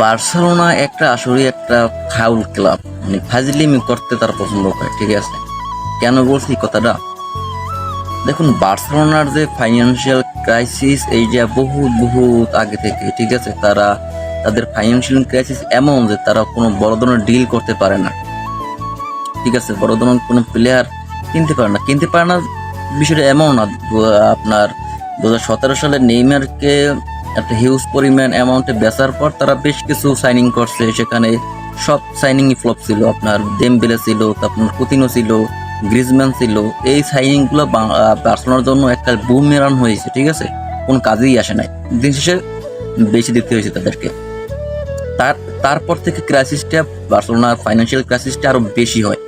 Barcelona একটা আসলে একটা ফাউল ক্লাব। মানে ফাজলিমি করতে তারা পছন্দ করে, ঠিক আছে? কেন বলছি কথাটা? দেখুন, বার্সেলোনার যে ফাইন্যান্সিয়াল ক্রাইসিস এই যে বহুত বহুত আগে থেকে, ঠিক আছে? তারা, তাদের ফাইন্যান্সিয়াল ক্রাইসিস এমন যে তারা কোনো বড় ধরনের ডিল করতে পারে না। ঠিক আছে? বড় ধরনের কোনো প্লেয়ার কিনতে পারে না। কিনতে পারে না বিষয়টা এমন না আপনার দু হাজার সতেরো সালে নেইমারকে একটা হিউজ পরিমাণ অ্যামাউন্টে বেচার পর তারা বেশ কিছু সাইনিং করছে। সেখানে সব সাইনিংই ফ্লপ ছিল। আপনার দেমবেলে ছিল তারপর কুতিনো ছিল গ্রিজম্যান ছিল। এই সাইনিংগুলো বার্সেলোনার জন্য একটা বুম মেরান হয়েছে, ঠিক আছে? কোনো কাজেই আসে নাই। দিন শেষে বেশি দিতে হয়েছে তাদেরকে। তার তারপর থেকে ক্রাইসিসটা বার্সেলোনার ফাইন্যান্সিয়াল ক্রাইসিসটা আরও বেশি হয়।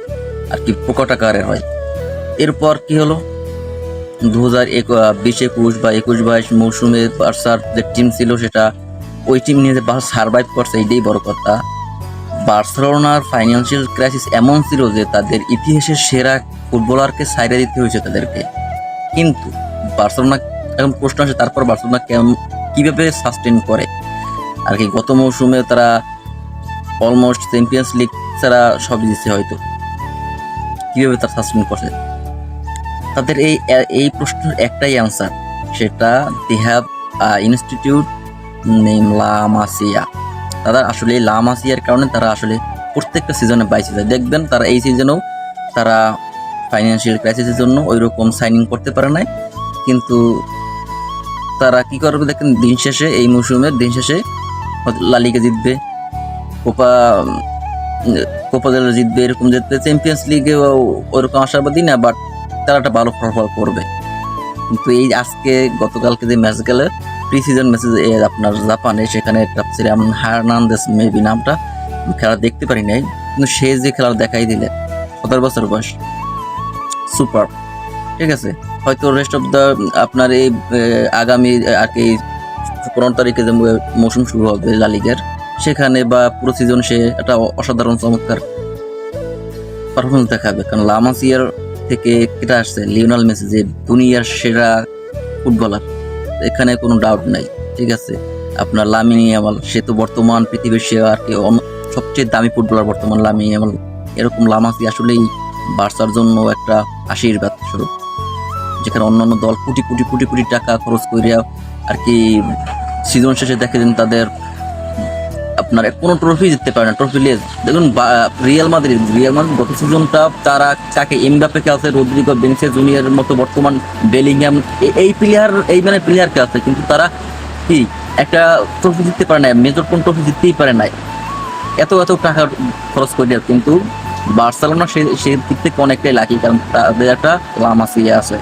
আর কি প্রকট আকারে হয়। এরপর কি হলো? দু হাজার বিশ একুশ বা একুশ বাইশ মৌসুমে বার্সার যে টিম ছিল সেটা ওই টিম নিয়ে যে সার্ভাইভ করছে এইটাই বড় কথা। বার্সেলোনার ফাইন্যান্সিয়াল ক্রাইসিস এমন ছিল যে তাদের ইতিহাসের সেরা ফুটবলারকে সাইডে দিতে হয়েছে তাদেরকে। কিন্তু বার্সেলোনা, এখন প্রশ্ন আসে, তারপর বার্সেলোনা কেমন কীভাবে সাস্টেন করে? আর কি, গত মৌসুমে তারা অলমোস্ট চ্যাম্পিয়ন্স লিগ ছাড়া সবই দিচ্ছে হয়তো। কীভাবে তারা সাস্টেন করছে? তাদের এই এই প্রশ্নের একটাই অ্যান্সার সেটা দি হ্যাভ ইনস্টিটিউট নেম লা মাসিয়া তারা আসলে এই লা মাসিয়ার কারণে তারা আসলে প্রত্যেকটা সিজনে বাইসে যায় দেখবেন, তারা এই সিজনেও তারা ফাইন্যান্সিয়াল ক্রাইসিসের জন্য ওই রকম সাইনিং করতে পারে নাই। কিন্তু তারা কি করবে দেখেন, দিন শেষে, এই মৌসুমের দিন শেষে লালিকে জিতবে কোপা কোপা জিতবে, এরকম জিতবে চ্যাম্পিয়ন্স লিগে ওরকম আশাবাদী না বাট তারা একটা ভালো ফলাফল করবে। কিন্তু এই আজকে গতকালকে যে ম্যাচ গেলে প্রি সিজন ম্যাচে আপনার জাপানে সেখানে এমন হার্নান্দেস মেবি নামটা খেলা দেখতে পারি নাই, কিন্তু সে যে খেলা দেখাই দিলে, সতেরো বছর বয়স সুপার ঠিক আছে? হয়তো রেস্ট অফ দ্য আপনার এই আগামী আর কি, পনেরো তারিখে যে মৌসুম শুরু হবে লালিগের সেখানে বা পুরো সিজন সে একটা অসাধারণ চমৎকার পারফরমেন্স দেখাবে। কারণ লামাসিয়ার থেকে কেটে আসছে লিওনাল মেসি, যে দুনিয়ার সেরা ফুটবলার। এখানে কোনো ডাউট নাই, ঠিক আছে? আপনার লামিনী আমাল সে তো বর্তমান পৃথিবীর সে আর কি সবচেয়ে দামি ফুটবলার বর্তমান লামিনী আমাল এরকম লামাসি আসলেই বার্সার জন্য একটা আশীর্বাদ স্বরূপ যেখানে অন্যান্য দল কোটি কোটি কোটি কোটি টাকা খরচ করিয়া আর কি সিজন শেষে দেখে দেন তাদের আপনার কোনো ট্রফি জিততে পারে না ট্রফি লেজ। দেখুন রিয়াল মাদ্রিদ রিয়াল মাদ্রিদ গত সিজনটা তারা কাকে এমবাপে কে আছে রদ্রিগো বেনিসে জুনিয়রের মতো বর্তমান বেলিংহাম এই প্লেয়ার এই মানে প্লেয়ারকে আছে, কিন্তু তারা কি একটা ট্রফি জিততে পারে না মেজর কোন ট্রফি জিততেই পারে না। এত এত টাকা খরচ করে কিন্তু বার্সেলোনা সে দিক থেকে অনেকটাই লাকি কারণ তাদের একটা লামাসিয়া আছে।